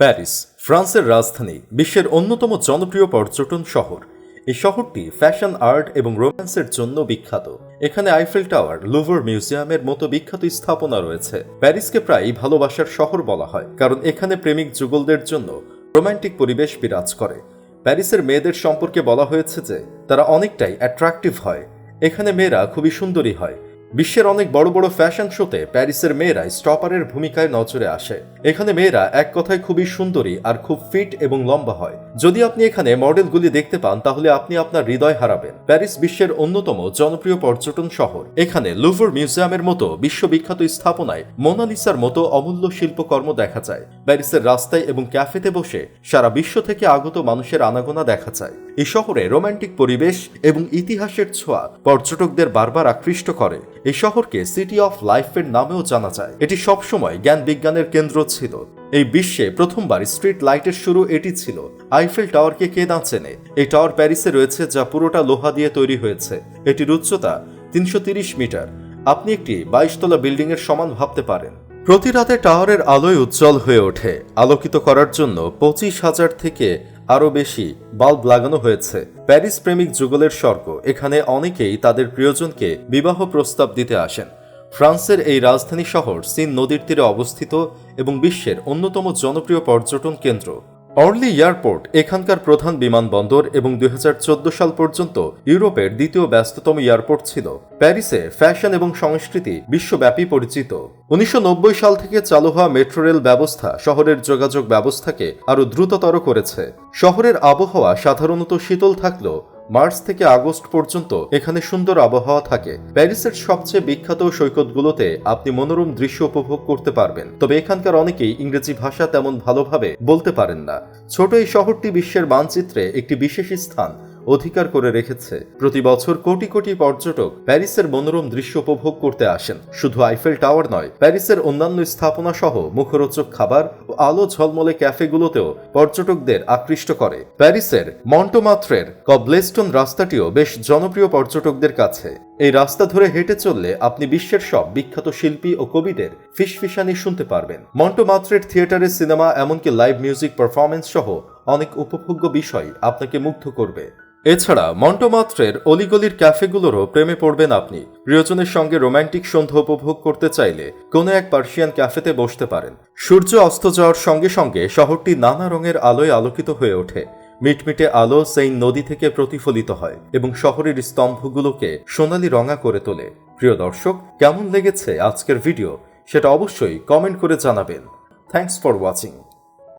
Paris, ফ্রান্সের রাজধানী, বিশ্বের অন্যতম জনপ্রিয় পর্যটন শহর। এই শহরটি ফ্যাশন, আর্ট এবং রোম্যান্সের জন্য বিখ্যাত। এখানে আইফেল টাওয়ার, লুভার মিউজিয়ামের মতো বিখ্যাত স্থাপনা রয়েছে। প্যারিসকে প্রায় ভালোবাসার শহর বলা হয়, কারণ এখানে প্রেমিক যুগলদের জন্য রোমান্টিক পরিবেশ বিরাজ করে। প্যারিসের মেয়েদের সম্পর্কে বলা হয়েছে যে, তারা অনেকটাই অ্যাট্রাকটিভ হয়। এখানে মেয়েরা খুবই সুন্দরী হয়। বিশ্বের অনেক বড় বড় ফ্যাশন শোতে প্যারিসের মেয়েরা স্টপারের ভূমিকায় নজরে আসে। এখানে মেয়েরা এক কথায় খুবই সুন্দরী আর খুব ফিট এবং লম্বা হয়। যদি আপনি এখানে মডেলগুলি দেখতে পান, তাহলে আপনি আপনার হৃদয় হারাবেন। প্যারিস বিশ্বের অন্যতম জনপ্রিয় পর্যটন শহর। এখানে লুভার মিউজিয়ামের মতো বিশ্ববিখ্যাত স্থাপনায় মোনালিসার মতো অমূল্য শিল্পকর্ম দেখা যায়। প্যারিসের রাস্তায় এবং ক্যাফেতে বসে সারা বিশ্ব থেকে আগত মানুষের আনাগোনা দেখা যায়। এই শহরে রোমান্টিক পরিবেশ এবং ইতিহাসের ছোঁয়া পর্যটকদের বারবার আকৃষ্ট করে। এই শহরকে সিটি অফ লাইফের নামেও জানা যায়। এটি সবসময় জ্ঞান বিজ্ঞানের কেন্দ্র ছিল। এই বিশ্বে প্রথমবার স্ট্রিট লাইটের শুরু এটি ছিল। আইফেল টাওয়ারকে কে না চেনে, এই টাওয়ার প্যারিসে রয়েছে যা পুরোটা লোহা দিয়ে তৈরি হয়েছে। এটির উচ্চতা তিনশো মিটার। আপনি একটি বাইশতলা বিল্ডিং এর সমান ভাবতে পারেন। প্রতি রাতে টাওয়ারের আলোয় উজ্জ্বল হয়ে ওঠে। আলোকিত করার জন্য পঁচিশ হাজার থেকে আরও বেশি বাল্ব লাগানো হয়েছে। প্যারিস প্রেমিক যুগলের স্বর্গ। এখানে অনেকেই তাদের প্রিয়জনকে বিবাহ প্রস্তাব দিতে আসেন। ফ্রান্সের এই রাজধানী শহর সিন নদীর তীরে অবস্থিত এবং বিশ্বের অন্যতম জনপ্রিয় পর্যটন কেন্দ্র। অর্লি এয়ারপোর্ট, এখানকার প্রধান বিমানবন্দর এবং দুই হাজার চোদ্দ সাল পর্যন্ত ইউরোপের দ্বিতীয় ব্যস্ততম এয়ারপোর্ট ছিল। প্যারিসে ফ্যাশন এবং সংস্কৃতি বিশ্বব্যাপী পরিচিত। উনিশশো নব্বই সাল থেকে চালু হওয়া মেট্রো রেল ব্যবস্থা শহরের যোগাযোগ ব্যবস্থাকে আরও দ্রুততর করেছে। শহরের আবহাওয়া সাধারণত শীতল থাকলেও মার্চ থেকে আগস্ট পর্যন্ত এখানে সুন্দর আবহাওয়া থাকে। প্যারিসের সবচেয়ে বিখ্যাত সৈকতগুলোতে আপনি মনোরম দৃশ্য উপভোগ করতে পারবেন। তবে এখানকার অনেকেই ইংরেজি ভাষা তেমন ভালোভাবে বলতে পারেন না। ছোট এই শহরটি বিশ্বের মানচিত্রে একটি বিশেষ স্থান। অধিকার করে রেখেছে। প্রতি বছর কোটি কোটি পর্যটক প্যারিসের মনোরম দৃশ্য উপভোগ করতে আসেন। শুধু আইফেল টাওয়ার নয়, প্যারিসের অন্যান্য স্থাপনা সহ মুখরোচক খাবার ও আলো ঝলমলে ক্যাফেগুলোতেও পর্যটকদের আকৃষ্ট করে। প্যারিসের মন্টোমাত্রের কবলেস্টন রাস্তাটিও বেশ জনপ্রিয় পর্যটকদের কাছে। এই রাস্তা ধরে হেঁটে চললে আপনি বিশ্বের সব বিখ্যাত শিল্পী ও কবিদের ফিসফিসানি শুনতে পারবেন। মন্টোমাত্রের থিয়েটারের সিনেমা, এমনকি লাইভ মিউজিক পারফরমেন্স সহ অনেক উপভোগ্য বিষয় আপনাকে মুগ্ধ করবে। এছাড়া মন্টোমাত্রের অলিগলির ক্যাফেগুলোরও প্রেমে পড়বেন আপনি। প্রিয়জনের সঙ্গে রোমান্টিক সন্ধ্যা উপভোগ করতে চাইলে কোনো এক পার্সিয়ান ক্যাফেতে বসতে পারেন। সূর্য অস্ত যাওয়ার সঙ্গে সঙ্গে শহরটি নানা রঙের আলোয় আলোকিত হয়ে ওঠে। মিটমিটে আলো সেই নদী থেকে প্রতিফলিত হয় এবং শহরের স্তম্ভগুলোকে সোনালি রঙা করে তোলে। প্রিয় দর্শক, কেমন লেগেছে আজকের ভিডিও? সেটা অবশ্যই কমেন্ট করে জানাবেন। Thanks for watching